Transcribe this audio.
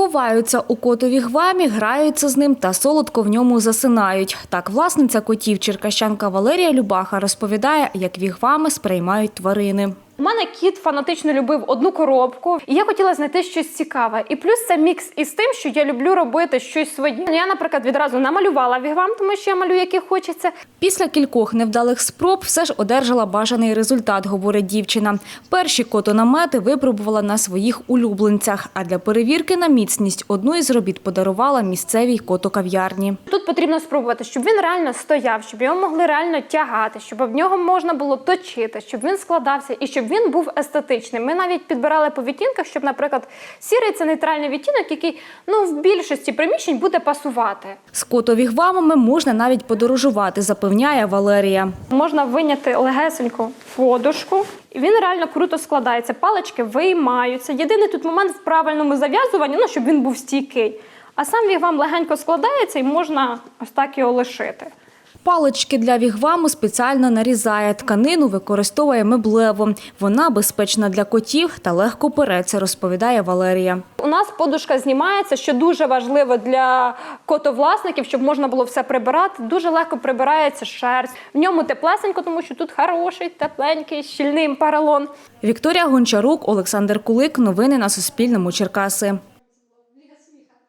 Ховаються у котові гвамі, граються з ним та солодко в ньому засинають. Так власниця котів черкащанка Валерія Любаха розповідає, як вігвами сприймають тварини. У мене кіт фанатично любив одну коробку, і я хотіла знайти щось цікаве. І плюс це мікс із тим, що я люблю робити щось своє. Я, наприклад, відразу намалювала вігвам, тому що я малюю, який хочеться. Після кількох невдалих спроб все ж одержала бажаний результат, говорить дівчина. Перші котонамети випробувала на своїх улюбленцях, а для перевірки на міцність одну із робіт подарувала місцевій котокав'ярні. Тут потрібно спробувати, щоб він реально стояв, щоб його могли реально тягати, щоб в нього можна було точити, щоб він складався і щоб він був естетичним. Ми навіть підбирали по відтінках, щоб, наприклад, сірий це нейтральний відтінок, який ну в більшості приміщень буде пасувати. З котовігвамами можна навіть подорожувати, запевняє Валерія. Можна виняти легесеньку подушку, і він реально круто складається. Палички виймаються. Єдиний тут момент в правильному зав'язуванні, ну щоб він був стійкий. А сам вігвам легенько складається і можна ось так його лишити. Палички для вігваму спеціально нарізає. Тканину використовує меблево. Вона безпечна для котів та легко переться, розповідає Валерія. У нас подушка знімається, що дуже важливо для котовласників, щоб можна було все прибирати. Дуже легко прибирається шерсть. В ньому теплесенько, тому що тут хороший, тепленький, щільний паралон. Вікторія Гончарук, Олександр Кулик. Новини на Суспільному. Черкаси.